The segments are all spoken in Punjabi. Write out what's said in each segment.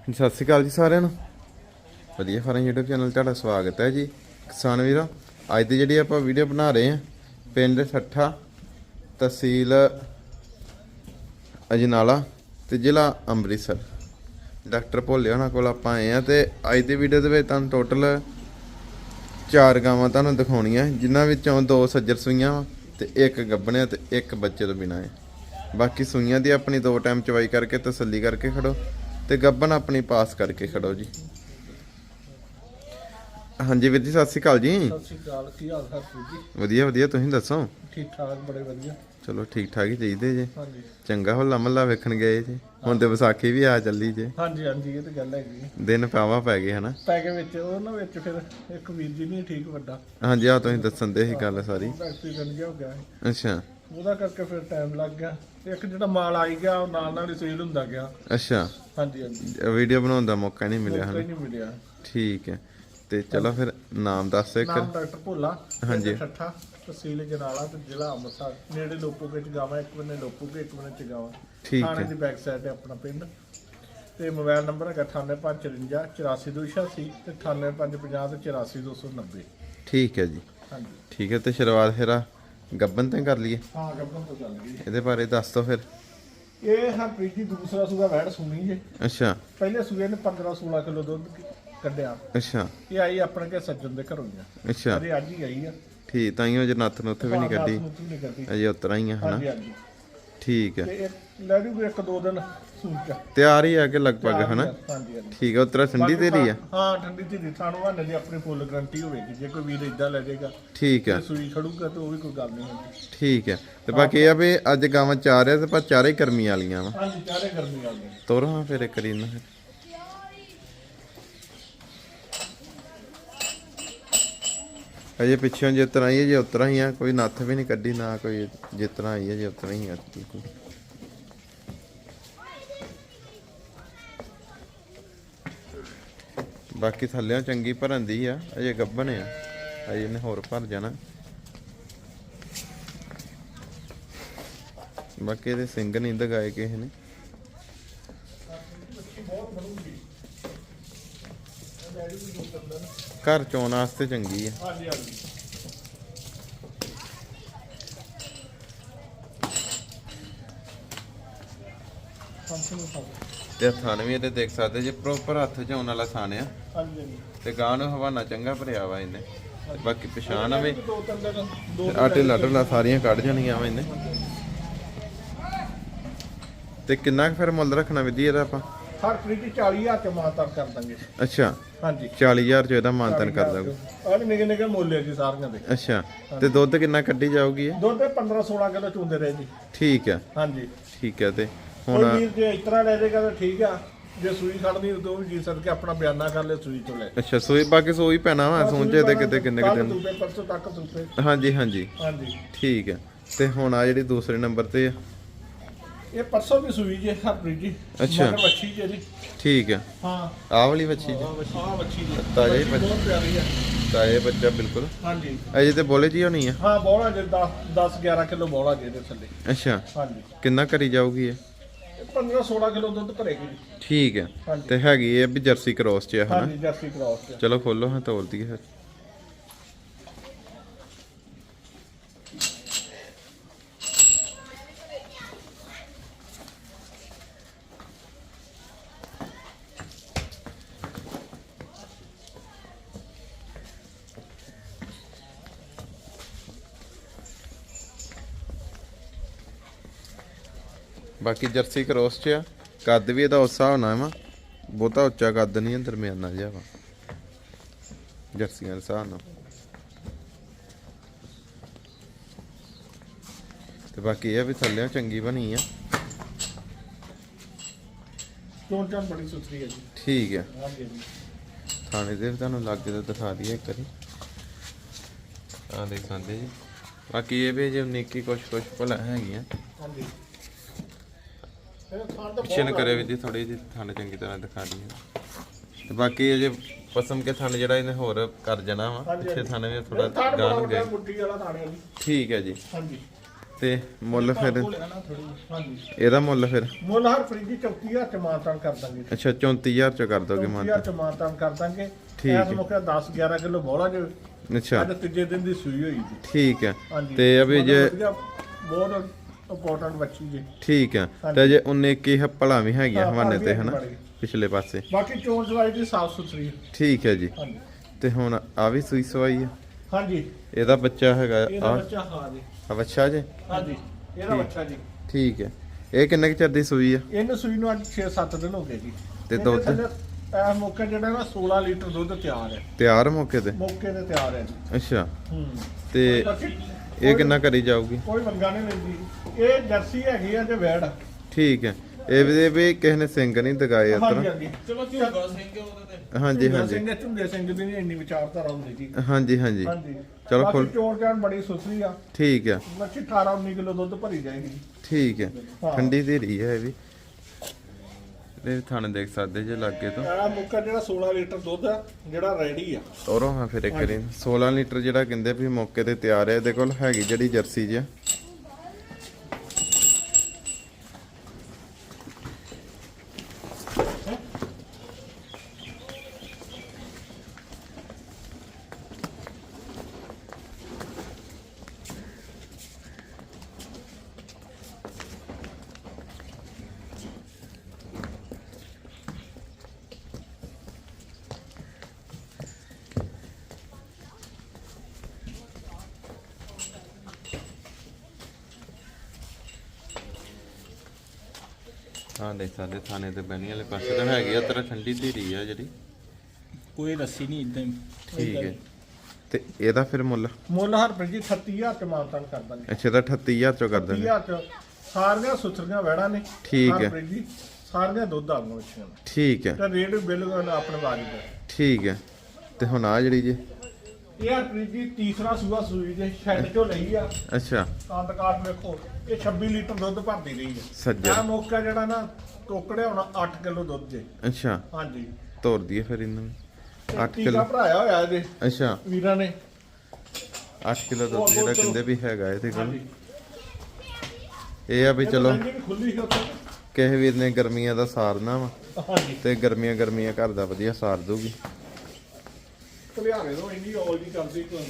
ਸਤਿ ਸ਼੍ਰੀ ਅਕਾਲ ਜੀ ਸਾਰਿਆਂ ਨੂੰ। ਵਧੀਆ ਫਾਰਮ YouTube ਚੈਨਲ ਤੁਹਾਡਾ ਸਵਾਗਤ ਹੈ ਜੀ। ਕਿਸਾਨ ਵੀਰੋ, ਅੱਜ ਦੀ ਜਿਹੜੀ ਆਪਾਂ ਵੀਡੀਓ ਬਣਾ ਰਹੇ ਹਾਂ, ਪਿੰਡ ਸੱਠਾ, ਤਹਿਸੀਲ ਅਜਨਾਲਾ ਤੇ ਜ਼ਿਲ੍ਹਾ ਅੰਮ੍ਰਿਤਸਰ। ਡਾਕਟਰ ਭੋਲੇ ਉਹਨਾਂ ਕੋਲ ਆਪਾਂ ਆਏ ਆ ਤੇ ਅੱਜ ਦੀ ਵੀਡੀਓ ਦੇ ਵਿੱਚ ਤੁਹਾਨੂੰ ਟੋਟਲ ਚਾਰ ਗਾਵਾਂ ਤੁਹਾਨੂੰ ਦਿਖਾਉਣੀਆਂ। ਜਿਨ੍ਹਾਂ ਵਿੱਚੋਂ ਦੋ ਸੱਜਰ ਸੂਈਆਂ ਵਾਂ ਤੇ ਇੱਕ ਗੱਭਣਿਆ ਤੇ ਇੱਕ ਬੱਚੇ ਤੋਂ ਬਿਨਾਂ ਹੈ। ਬਾਕੀ ਸੂਈਆਂ ਦੀ ਆਪਣੀ ਦੋ ਟਾਈਮ ਚਵਾਈ ਕਰਕੇ ਤਸੱਲੀ ਕਰਕੇ ਖੜੋ। ਤੇ ਗੱਭਣ ਆਪਣੀ ਪਾਸ ਕਰਕੇ ਖੜੋ ਜੀ। ਹਾਂਜੀ ਵੀਰ ਜੀ ਸਤਿ ਸ਼੍ਰੀ ਅਕਾਲ ਜੀ। ਸਤਿ ਸ਼੍ਰੀ ਅਕਾਲ ਕੀ ਹਾਲ ਹੈ ਜੀ? ਵਧੀਆ ਵਧੀਆ ਤੁਸੀਂ ਦੱਸੋ? ਠੀਕ ਠਾਕ ਬੜੇ ਵਧੀਆ। ਚਲੋ ਠੀਕ ਠਾਕ ਹੀ ਚਾਹੀਦੇ ਜੇ। ਹਾਂਜੀ। ਚੰਗਾ ਹੋਲਾ ਮਹੱਲਾ ਵੇਖਣ ਗਏ ਜੇ। ਹੁਣ ਤੇ ਵਿਸਾਖੀ ਵੀ ਆ ਚੱਲੀ ਜੇ। ਹਾਂਜੀ ਹਾਂਜੀ ਇਹ ਤਾਂ ਗੱਲ ਹੈਗੀ। ਹੈ। ਦਿਨ ਪਾਵਾ ਪੈ ਗਏ ਹਨਾ। ਪੈਕੇ ਵਿੱਚ ਉਹਨਾਂ ਵਿੱਚ ਫਿਰ ਇੱਕ ਵੀਰ ਜੀ ਨਹੀਂ ਠੀਕ ਵੱਡਾ। ਹਾਂਜੀ ਆ ਤੁਸੀਂ ਦੱਸਣ ਦੇ ਸੀ ਗੱਲ ਸਾਰੀ। ਐਕਸੀਡੈਂਟ ਜਿਹਾ ਹੋ ਗਿਆ ਸੀ। ਅੱਛਾ। ਉਹਦਾ ਕਰਕੇ ਫਿਰ ਟਾਈਮ ਲੱਗ ਗਿਆ। ਇੱਕ ਜਿਹੜਾ ਮਾਲ ਆਈ ਗਿਆ ਉਹ ਨਾਲ ਨਾਲ ਹੀ ਸੇਲ ਹੁੰਦਾ ਗਿਆ। ਅੱਛਾ। ਹਾਂਜੀ ਹਾਂਜੀ। ਵੀਡੀਓ ਬਣਾਉਣ ਦਾ ਮੌਕਾ ਨਹੀਂ ਮਿਲਿਆ ਕੋਈ ਹਨਾ। ਨਹੀਂ ਮਿਲਿਆ। ਠੀਕ ਹੈ। ਤੇ ਚਲੋ ਫਿਰ ਨਾਮ ਦੱਸ ਇੱਕ। ਨਾਮ ਡਾਕਟਰ ਭੋਲਾ ਹਾਂਜੀ। ਠੱਠਾ ਤਹਿਸੀਲ ਜਨਾਲਾ ਤੇ ਜ਼ਿਲ੍ਹਾ ਅੰਮ੍ਰਿਤਸਰ। ਨੇੜੇ ਲੋਪੋਗੇ ਚ ਗਾਵਾਂ ਇੱਕ ਬੰਨੇ ਲੋਪੋਗੇ ਇੱਕ ਬੰਨੇ ਚਗਾਵਾਂ। ਠੀਕ ਥਾਣੇ ਹੈ। ਦੀ ਬੈਕ ਸਾਈਡ ਹੈ ਆਪਣਾ ਪਿੰਡ। ਤੇ ਮੋਬਾਈਲ ਨੰਬਰ ਹੈਗਾ 9854 84286 ਤੇ 9850 ਤੇ 84290 ਠੀਕ ਹੈ ਜੀ। ਹਾਂਜੀ। ਠੀਕ ਹੈ ਤੇ ਸ਼ੁਰੂਆਤ ਫਿਰ ਆ ਗੱਬਨ ਤੇ ਕਰ ਲਈਏ। ਹਾਂ ਗੱਬਨ ਤੋਂ ਚੱਲ ਗਈ। ਇਹਦੇ ਬਾਰੇ ਦੱਸ ਦੋ ਫਿਰ। ਇਹ ਹਰਪ੍ਰੀਤ ਜੀ ਦੂਸਰਾ ਸੂਆ ਵੈੜ ਸੁਣੀ ਜੇ ਅੱਛਾ। ਪਹਿਲੇ ਸੂਏ ਨੇ 15 16 ਕਿਲੋ ਦੁੱਧ ਕੱਢਿਆ। ਅੱਛਾ। ਇਹ ਆਈ ਆਪਣੇ ਕੇ ਸੱਜਣ ਦੇ ਘਰੋਂ ਹੀ ਆ। ਅੱਛਾ। ਅਜੇ ਅੱਜ ਹੀ ਆਈ ਆ। ਠੀਕ ਤਾਈਓ ਜੇ ਨੱਥ ਨੁੱਥ ਵੀ ਨਹੀਂ ਕੱਢੀ। ਹਾਂ, ਨਹੀਂ ਅਜੇ ਉਤਰਾ ਹੀ ਆ ਹਨਾ? ਹਾਂਜੀ ਹਾਂਜੀ। ਠੀਕ ਹੈ। ਤੇ ਇਹ ਲੈ ਜੂ ਇੱਕ ਦੋ ਦਿਨ ਸੂਚ ਤਿਆਰ ਹੀ ਆ ਕੇ ਲਗਭਗ ਹਨਾ? ਹਾਂਜੀ ਹਾਂਜੀ। ਠੀਕ ਹੈ ਉਤਰਾ ਠੰਡੀ ਤੇਰੀ ਆ ਹਾਂ? ਠੰਡੀ ਧੀਰੀ ਥਾਣੂ ਵਾਲੇ ਦੀ ਆਪਣੀ ਫੁੱਲ ਗਰੰਟੀ ਹੋਵੇਗੀ। ਜੇ ਕੋਈ ਵੀਰ ਇਦਾਂ ਲੈ ਜਾਏਗਾ ਠੀਕ ਹੈ। ਤੇ ਸੂਈ ਖੜੂਗਾ ਤੇ ਉਹ ਵੀ ਕੋਈ ਗੱਲ ਨਹੀਂ ਹੁੰਦੀ। ਠੀਕ ਹੈ। ਤੇ ਬਾਕੀ ਇਹ ਆ ਵੀ ਅੱਜ ਗਾਵਾਂ ਚਾਰ ਆ ਤੇ ਪਰ ਚਾਰੇ ਗਰਮੀ ਵਾਲੀਆਂ ਵਾ। ਹਾਂਜੀ ਚਾਰੇ ਗਰਮੀ ਆ ਗਈ ਤੋਰੋ ਫਿਰ ਇੱਕ ਅਜੇ ਪਿੱਛੋਂ ਜਿਸ ਤਰ੍ਹਾਂ ਹੀ ਹੈ, ਜੇ ਉਤਰਾ ਹੀ ਆ, ਕੋਈ ਨੱਥ ਵੀ ਨਹੀਂ ਕੱਢੀ, ਨਾ ਕੋਈ ਜਿਸ ਤਰ੍ਹਾਂ ਆਈ ਹੈ, ਜੇ ਉਤਰਾ ਹੀ ਆ, ਬਿਲਕੁਲ। ਬਾਕੀ ਥੱਲਿਆਂ ਚੰਗੀ ਭਰਨ ਦੀ ਆ, ਅਜੇ ਗੱਭਣ ਆ, ਅਜੇ ਇਹਨੇ ਹੋਰ ਭਰ ਜਾਣਾ। ਬਾਕੀ ਇਹਦੇ ਸਿੰਘ ਨਹੀਂ ਦਗਾਏ ਕਿਸੇ ਨੇ। ਘਰ ਚੋਣ ਵਾਸਤੇ ਚੰਗੀ ਆ। ਹਾਂਜੀ ਹਾਂਜੀ ਫੰਕਸ਼ਨ ਉਠਾ ਤੇ ਹੱਥਾਂ ਵੀ ਇਹਦੇ ਦੇਖ ਸਕਦੇ, ਜੇ ਪ੍ਰੋਪਰ ਹੱਥ ਚ ਆਉਣ ਵਾਲਾ ਥਾਨ ਆ। ਹਾਂਜੀ ਹਾਂਜੀ ਤੇ ਗਾਂ ਨੂੰ ਹਵਾਨਾ ਚੰਗਾ ਭਰਿਆ ਵਾ ਇਹਨੇ। ਤੇ ਬਾਕੀ ਪਛਾਣ ਆਵੇ ਦੋ ਤਿੰਨ ਦਿਨ ਦੋ ਆਟੇ ਲੱਡਲਾ ਸਾਰੀਆਂ ਕੱਢ ਜਾਣੀਆਂ ਵਾ ਇਹਨੇ। ਤੇ ਕਿੰਨਾ ਕੁ ਫਿਰ ਮੁੱਲ ਰੱਖਣਾ ਵਿਧੀ ਇਹਦਾ ਆਪਾਂ? ਹਰ ਪ੍ਰੀਤੀ 40000 ਚ ਮਾਤਰ ਕਰ ਦਾਂਗੇ। ਅੱਛਾ। ਹਾਂਜੀ। 40000 ਚ ਇਹਦਾ ਮਾਨਤਨ ਕਰ ਦਾਂਗੇ। ਆਹ ਨਿੱਕੇ ਨਿੱਕੇ ਮੁੱਲ ਹੈ ਜੀ ਸਾਰੀਆਂ ਦੇ। ਅੱਛਾ। ਤੇ ਦੁੱਧ ਕਿੰਨਾ ਕੱਢੀ ਜਾਊਗੀ ਇਹ? ਦੁੱਧ 15 16 ਕਿਲੋ ਚੁੰਦੇ ਰਹੇ ਜੀ। ਠੀਕ ਹੈ ਹਾਂਜੀ। ਠੀਕ ਹੈ ਤੇ ਹੁਣ ਵੀਰ ਜੇ ਇਸ ਤਰ੍ਹਾਂ ਲੈ ਜਾਏਗਾ ਤਾਂ ਠੀਕ ਆ। ਜੇ ਸੂਈ ਖੜਨੀ ਉਦੋਂ ਵੀ ਜੀ ਸਦਕੇ ਆਪਣਾ ਬਿਆਨਾ ਕਰ ਲੈ ਸੂਈ ਤੋਂ ਲੈ ਅੱਛਾ ਸੋਈ ਬਾਕੀ ਸੋਈ ਪੈਣਾ ਵਾ ਸੋਚੇ ਤੇ ਕਿਤੇ ਕਿੰਨੇ ਕੁ ਦਿਨ। ਪਰਸੋਂ ਤੱਕ ਹਾਂਜੀ ਹਾਂਜੀ। ਹਾਂਜੀ। ਠੀਕ ਹੈ ਤੇ ਹੁਣ ਆ ਜਿਹੜੀ ਦੂਸਰੇ ਨੰਬਰ ਤੇ ਆ ਇਹ ਪਰਸੋਂ ਵੀ ਸੂਈ ਜੇ ਹਰਪ੍ਰੀਤ ਜੀ। ਅੱਛਾ। ਮਗਰ ਵੱਛੀ ਜੇ ਜੀ। ਠੀਕ ਹੈ ਹਾਂ। ਆਹ ਵਾਲੀ ਬੱਚੀ ਜੀ। ਆਹ ਵੱਛੀ ਜੀ। ਤਾਜ਼ਾ ਹੀ ਵੱਛੀ। ਬਹੁਤ ਪਿਆਰੀ ਆ। ਤਾਂ ਇਹ ਬੱਚਾ ਬਿਲਕੁਲ। ਹਾਂਜੀ। ਅਜੇ ਤੇ ਬੋਲੇ ਜੀ ਹੋਣੀ ਆ? ਹਾਂ ਬੋਲਾ ਜੇ 10 10 11 ਕਿਲੋ ਬੋਲਾ ਜੇ ਦੇ ਥੱਲੇ। ਅੱਛਾ। ਹਾਂਜੀ। ਕਿੰਨਾ ਕਰੀ ਜਾਊਗੀ ਇਹ? ਇਹ 15 16 ਕਿਲੋ ਦੁੱਧ ਭਰੇਗੀ ਜੀ। ਠੀਕ ਹੈ ਹਾਂਜੀ। ਤੇ ਹੈਗੀ ਇਹ ਵੀ ਜਰਸੀ ਕ੍ਰੋਸ ਚ ਆ ਹਨਾ? ਹਾਂਜੀ ਜਰਸੀ ਕ੍ਰਾਸ ਤੇ ਚਲੋ ਖੋਲੋ ਹਾਂ ਤੋਲ ਦਈਏ ਫਿਰ ਬਾਕੀ ਜਰਸੀ ਕ੍ਰੋਸ ਚ ਆ। ਕੱਦ ਵੀ ਇਹਦਾ ਉਸਾ ਹੋਣਾ ਵਾ। ਬਹੁਤਾ ਉੱਚਾ ਕੱਦ ਨਹੀਂ ਹੈ ਦਰਮਿਆਨਾ ਜਿਹਾ ਵਾ। ਜਰਸੀਆਂ ਦੇ ਹਿਸਾਬ ਨਾਲ। ਤੇ ਬਾਕੀ ਇਹ ਵੀ ਥੱਲੇ ਚੰਗੀ ਬਣੀ ਆ। ਚੋਣ ਚਾਂ ਬੜੀ ਸੁਥਰੀ ਹੈ ਜੀ। ਠੀਕ ਹੈ ਹਾਂਜੀ ਥਾਣੇ ਦੇ ਵੀ ਤੁਹਾਨੂੰ ਲੱਗੇ ਤੇ ਦਿਖਾ ਦਈਏ ਇੱਕ ਵਾਰੀ। ਆ ਦੇਖ ਸਕਦੇ ਜੀ। ਬਾਕੀ ਇਹ ਵੀ ਜੇ ਨਿੱਕੀ ਕੁਛ ਕੁਛ ਭਲਾ ਹੈਗੀਆਂ। ਹਾਂਜੀ। ਇਹ ਖਾਣ ਤਾਂ ਪਿੱਛੇ ਨੂੰ ਕਰੇ ਵੀ ਥੋੜੀ ਜਿਹੀ ਥਾਣੇ ਚੰਗੀ ਤਰ੍ਹਾਂ ਦਿਖਾ ਦਈਏ। ਤੇ ਬਾਕੀ ਇਹ ਜੇ ਪਸਮ ਕੇ ਥਾਣੇ ਜਿਹੜਾ ਇਹਨੇ ਹੋਰ ਕਰ ਜਾਣਾ ਵਾ ਪਿੱਛੇ। ਥਾਣੇ ਵੀ ਥੋੜਾ ਗਾਣ ਮੁੱਠੀ ਵਾਲਾ ਥਾਣੇ ਵਾਲੀ ਠੀਕ ਹੈ ਜੀ। ਹਾਂਜੀ। ਤੇ ਮੁੱਲ ਫਿਰ? ਇਹਦਾ ਮੁੱਲ ਫਿਰ? ਮੁੱਲ ਹਰ ਫਰੀਜੀ 34000 ਚ ਮਾਨਤਾਨ ਕਰ ਦਾਂਗੇ। ਅੱਛਾ 34000 ਚ ਕਰ ਦੋਗੇ ਮਨ 34000 ਚ ਮਾਨਤਾਨ ਕਰ ਦਾਂਗੇ। ਠੀਕ ਹੈ। ਮੌਕੇ 10 11 ਕਿਲੋ ਬੋਲਾ ਜੇ। ਅੱਛਾ। ਅੱਜ ਤੀਜੇ ਦਿਨ ਦੀ ਸੂਈ ਹੋਈ ਠੀਕ ਹੈ। ਤੇ ਅਭੀ ਜੇ ਬਹੁਤ ਇੰਪੋਰਟੈਂਟ ਬੱਚੀ ਜੀ। ਠੀਕ ਹੈ ਹਾਂਜੀ। ਤੇ ਜੇ 19 ਕੀ ਹੱਪਲਾਂ ਵੀ ਹੈਗੀਆਂ ਹਾਂ, ਹਵਾਨੇ ਤੇ ਵੀ ਹਨਾ। ਪਿਛਲੇ ਪਾਸੇ। ਬਾਕੀ ਚੋਣ ਚਵਾਈ ਦੀ ਸਾਫ਼ ਸੁਥਰੀ ਹੈ। ਠੀਕ ਹੈ ਜੀ। ਹਾਂਜੀ। ਤੇ ਹੁਣ ਆ ਵੀ ਸੂਈ ਸਵਾਈ ਆ? ਹਾਂਜੀ। ਇਹਦਾ ਬੱਚਾ ਹੈਗਾ ਇਹਦਾ ਆ ਬੱਚਾ ਹਾਂ ਜੀ। ਆ ਬੱਚਾ ਜੇ? ਹਾਂਜੀ। ਇਹਦਾ ਠੀਕ। ਬੱਚਾ ਜੀ। ਠੀਕ ਹੈ ਇਹ ਕਿੰਨੇ ਕੁ ਚਿਰ ਦੀ ਸੂਈ ਆ? ਇਹਨੂੰ ਸੂਈ ਨੂੰ ਅੱਜ 6-7 ਦਿਨ ਹੋ ਗਏ ਜੀ। ਤੇ ਇਹਦੇ ਦੁੱਧ? ਥੱਲੇ ਇਹ ਮੌਕੇ ਜਿਹੜਾ ਨਾ 16 ਲੀਟਰ ਦੁੱਧ ਤਿਆਰ ਹੈ ਤਿਆਰ ਮੌਕੇ ਤੇ? ਮੌਕੇ ਤੇ ਤਿਆਰ ਹੈ ਜੀ। ਅੱਛਾ। ਹੂੰ। ਤੇ ਬਾਕੀ ਇਹ ਕਿੰਨਾ ਕਰੀ ਜਾਊਗੀ? ਕੋਈ ਮੰਗਾ ਨਹੀਂ ਲੈਂਦੀ। ਇਹ ਜਰਸੀ ਹੈਗੀ ਆ ਤੇ ਵੈੜ। ਠੀਕ ਹੈ। ਇਹ ਵੀ ਇਹ ਵੀ ਕਿਸੇ ਨੇ ਸਿੰਘ ਨਹੀਂ ਦਗਾਏ ਹਾਂਜੀ ਉਤਰ ਹਾਂਜੀ ਚਲੋ ਝੁੰਗਾ ਸਿੰਘ ਉਹਦੇ ਤੇ। ਹਾਂਜੀ ਝੁੰਗਾ ਹਾਂਜੀ। ਸਿੰਘ ਝੁੰਗੇ ਸਿੰਘ ਦੀ ਨਹੀਂ ਇੰਨੀ ਵਿਚਾਰਧਾਰਾ ਹੁੰਦੀ ਜੀ ਹਾਂਜੀ ਹਾਂਜੀ। ਹਾਂਜੀ। ਚਲੋ ਬਾਕੀ ਖੋਲ- ਚੋਣ ਚਾਣ ਬੜੀ ਸੁਥਰੀ ਆ। ਠੀਕ ਹੈ। ਮੱਛੀ 18 19 ਕਿਲੋ ਦੁੱਧ ਭਰੀ ਜਾਏਗੀ। ਠੀਕ ਹੈ। ਹਾਂ। ਠੰਡੀ ਧੀਰੀ ਹੈ ਇਹ ਵੀ। ਇਹ ਥਾਣੇ ਦੇਖ ਸਕਦੇ ਜੇ ਲੱਗੇ ਤੋਂ। ਇਹ ਮੁੱਕਾ ਜਿਹੜਾ 16 ਲੀਟਰ ਦੁੱਧ ਆ ਜਿਹੜਾ ਰੈਡੀ ਆ। ਔਰੋਂ ਹਾਂ ਫਿਰ ਇੱਕ ਵਾਰੀ। 16 ਲੀਟਰ ਜਿਹੜਾ ਕਹਿੰਦੇ ਵੀ ਮੌਕੇ ਤੇ ਤਿਆਰ ਹੈ ਇਹਦੇ ਕੋਲ ਹੈਗੀ ਜਿਹੜੀ ਜਰਸੀ ਜੀ ਹਾਂ ਦੇਖ ਸਕਦੇ ਥਾਣੇ ਤੇ ਬੈਣੀ ਵਾਲੇ ਪਾਸੇ ਤਾਂ ਹੈਗੀ ਆ ਤੇਰਾ ਠੰਡੀ ਧੀਰੀ ਆ ਜਿਹੜੀ। ਕੋਈ ਰੱਸੀ ਨਹੀਂ ਇਦਾਂ ਹੀ। ਠੀਕ ਹੈ। ਤੇ ਇਹਦਾ ਫਿਰ ਮੁੱਲ? ਮੁੱਲ ਹਰਪ੍ਰੀਤ ਜੀ 38000 ਚ ਮਾਨਤਾਨ ਕਰ ਦਾਂਗੇ ਅੱਛਾ ਤਾਂ 38000 ਚੋਂ ਕਰ ਦਿੰਦੇ। 38000 ਚ ਸਾਰੀਆਂ ਸੁਥਰੀਆਂ ਵੈੜਾਂ ਨੇ। ਠੀਕ ਹੈ। ਹਰਪ੍ਰੀਤ ਜੀ ਸਾਰੀਆਂ ਦੁੱਧ ਆਉਂਦੀਆਂ ਠੀਕ ਹੈ। ਤੇ ਰੇਟ ਬਿਲਕੁਲ ਆਪਣੇ ਵਾਜਬ ਹੈ। ਠੀਕ ਹੈ। ਤੇ ਹੁਣ ਆ ਜਿਹੜੀ ਜੀ ਇਹ ਹਰਪ੍ਰੀਤ ਜੀ ਤੀਸਰਾ ਸੂਆ ਸੂਈ ਦੇ ਸ਼ੈੱਡ ਚੋਂ ਲਈ ਆ। ਅੱਛਾ। ਕੰਦ ਕਾਠ ਵੇਖੋ ਇਹ 26 ਲੀਟਰ ਦੁੱਧ ਭਰਦੀ ਰਹੀ ਹੈ ਸੱਜਣ। ਇਹ ਮੌਕਾ ਜਿਹੜਾ ਨਾ ਟੋਕੜਿਆ ਹੋਣਾ 8 ਕਿਲੋ ਦੁੱਧ ਦੇ ਅੱਛਾ। ਹਾਂਜੀ। ਤੋਰ ਦਈਏ ਫਿਰ ਇਹਨਾਂ ਨੂੰ ਤੇ 8 ਟੀਕਾ ਕਿਲੋ। ਭਰਾਇਆ ਹੋਇਆ ਇਹਦੇ ਅੱਛਾ। ਵੀਰਾਂ ਨੇ। 8 ਕਿਲੋ ਦੁੱਧ ਜਿਹੜਾ ਕਹਿੰਦੇ ਵੀ ਹੈਗਾ ਇਹਦੇ ਕੋਲ। ਹਾਂਜੀ। ਇਹ ਆ ਵੀ ਇਹ ਚਲੋ। ਖੁੱਲੀ ਸੀ ਉੱਥੇ। ਕਿਸੇ ਵੀਰ ਨੇ ਗਰਮੀਆਂ ਦਾ ਸਾਰਨਾ ਵਾ। ਹਾਂਜੀ। ਤੇ ਗਰਮੀਆਂ ਗਰਮੀਆਂ ਘਰ ਦਾ ਵਧੀਆ ਸਾਰ ਦੂਗੀ ਭਲਿਆਰੇ ਤੋਂ ਇੰਨੀ ਔਲ ਦੀ ਕਰਦੀ ਕੋਈ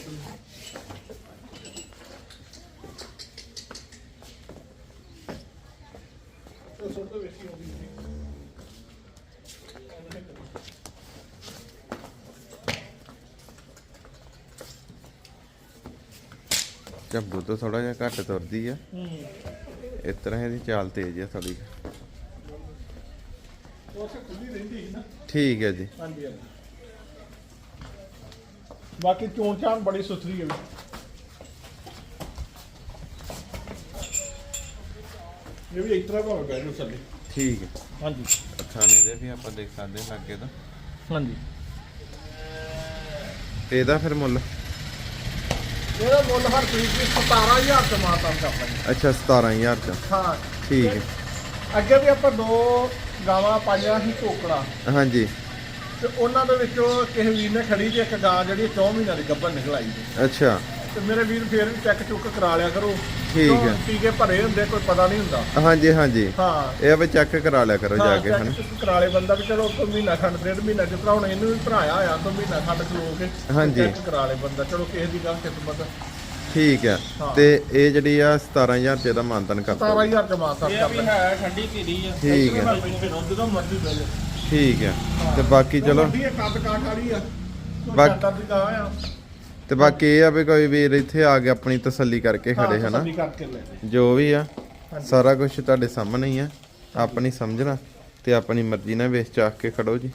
ਉਹ ਸੁਣ ਤੋਂ ਵੇਖੀ ਆਉਂਦੀ ਸੀ ਝੱਬੂ ਤੋਂ ਥੋੜਾ ਜਿਹਾ ਘੱਟ ਤੁਰਦੀ ਆ। ਹੂੰ। ਇਸ ਤਰ੍ਹਾਂ ਇਹਦੀ ਚਾਲ ਤੇਜ਼ ਆ ਥੋੜੀ ਉਹ ਸੇ ਖੁੱਲੀ ਰਹਿੰਦੀ ਸੀ ਨਾ। ਠੀਕ ਹੈ ਜੀ। ਹਾਂਜੀ ਹਾਂਜੀ। ਬਾਕੀ ਚੋਣ ਚਾਣ ਬੜੀ ਸੁਥਰੀ ਹੈ ਵੀ। ਇਹ ਵੀ ਇਸ ਤਰ੍ਹਾਂ ਭਾਵੇਂ ਨੂੰ ਥੱਲੇ। ਠੀਕ ਹੈ। ਹਾਂਜੀ। ਥਾਣੇ ਦੇ ਵੀ ਆਪਾਂ ਦੇਖ ਸਕਦੇ ਹਾਂ ਲੱਗੇ ਤਾਂ। ਹਾਂਜੀ। ਤੇ ਇਹਦਾ ਫਿਰ ਮੁੱਲ? ਇਹਦਾ ਮੁੱਲ ਹਰ ਚੀਜ਼ ਦੀ 17000 ਤੇ ਮਾਤਾ ਦਾ ਆਪਾਂ ਅੱਛਾ 17000 ਚ। ਹਾਂ। ਠੀਕ ਹੈ। ਅੱਗੇ ਵੀ ਆਪਾਂ ਦੋ ਗਾਵਾਂ ਪਾਈਆਂ ਸੀ ਟੋਕੜਾ ਹਾਂਜੀ। ਤੇ ਉਹਨਾਂ ਦੇ ਵਿੱਚੋਂ ਕਿਸੇ ਵੀਰ ਨੇ ਖੜੀ ਜੇ ਇੱਕ ਗਾਂ ਜਿਹੜੀ 4 ਮਹੀਨਿਆਂ ਦੀ ਗੱਭਣ ਨਿਕਲ ਆਈ ਜੀ ਅੱਛਾ। ਤੇ ਮੇਰੇ ਵੀਰ ਫੇਰ ਵੀ ਚੈੱਕ ਚੁੱਕ ਕਰਾ ਲਿਆ ਕਰੋ। ਠੀਕ ਕਿਉਂ ਹੈ। ਟੀਕੇ ਭਰੇ ਹੁੰਦੇ ਕੋਈ ਪਤਾ ਨਹੀਂ ਹੁੰਦਾ। ਹਾਂਜੀ ਹਾਂਜੀ। ਹਾਂ। ਇਹ ਵੀ ਚੈੱਕ ਕਰਾ ਲਿਆ ਕਰੋ ਜਾ ਕੇ ਹਨਾ। ਚੁੱਕ ਕਰਾ ਲੇ ਬੰਦਾ ਵੀ ਚਲੋ ਕੋਈ ਮਹੀਨਾ ਖੰਡ ਡੇਢ ਮਹੀਨਾ ਚ ਭਰਾਉਣਾ ਇਹਨੂੰ ਵੀ ਭਰਾਇਆ ਹੋਇਆ ਕੋਈ ਮਹੀਨਾ ਖੰਡ ਖਲੋ ਕੇ ਹਾਂਜੀ। ਚੈੱਕ ਕਰਾ ਲੇ ਬੰਦਾ ਚਲੋ ਕਿਸੇ ਦੀ ਗੱਲ ਕਿਸਮਤ। ਠੀਕ ਹੈ। ਹਾਂ। ਤੇ ਇਹ ਜਿਹੜੀ ਆ 17000 ਚ ਇਹਦਾ ਮਾਨਤਨ ਕਰਤਾ 17000 ਚ ਮਾਤਾ ਇਹ ਵੀ ਹੈ ਠੰਡੀ ਧੀਰੀ ਆ। ਠੀਕ ਹੈ। ਦੁੱਧ ਦਾ ਮਰਜ਼ੀ ਮਿਲ ਠੀਕ ਹੈ। ਤੇ ਬਾਕੀ ਚਲੋ। ਵੱਡੀ ਇਹ ਕੱਦ ਕਾਠ ਵਾਲੀ ਆ। ਬਾਕੀ- ਬਾਕੀ ਦੀ ਗਾਂ ਆ ਤੇ ਬਾਕੀ ਇਹ ਆ ਵੀ ਕੋਈ ਵੀਰ ਇੱਥੇ ਆ ਕੇ ਆਪਣੀ ਤਸੱਲੀ ਕਰਕੇ ਖੜੇ ਹਨਾ ਲੈ ਜੇ। ਜੋ ਵੀ ਆ। ਸਾਰਾ ਕੁਝ ਤੁਹਾਡੇ ਸਾਹਮਣੇ ਹੀ ਆ। ਆਪਣੀ ਸਮਝਣਾ ਤੇ ਆਪਣੀ ਮਰਜ਼ੀ ਨਾਲ ਵੇਚ ਚਾਕ ਕੇ ਖੜੋ ਜੀ।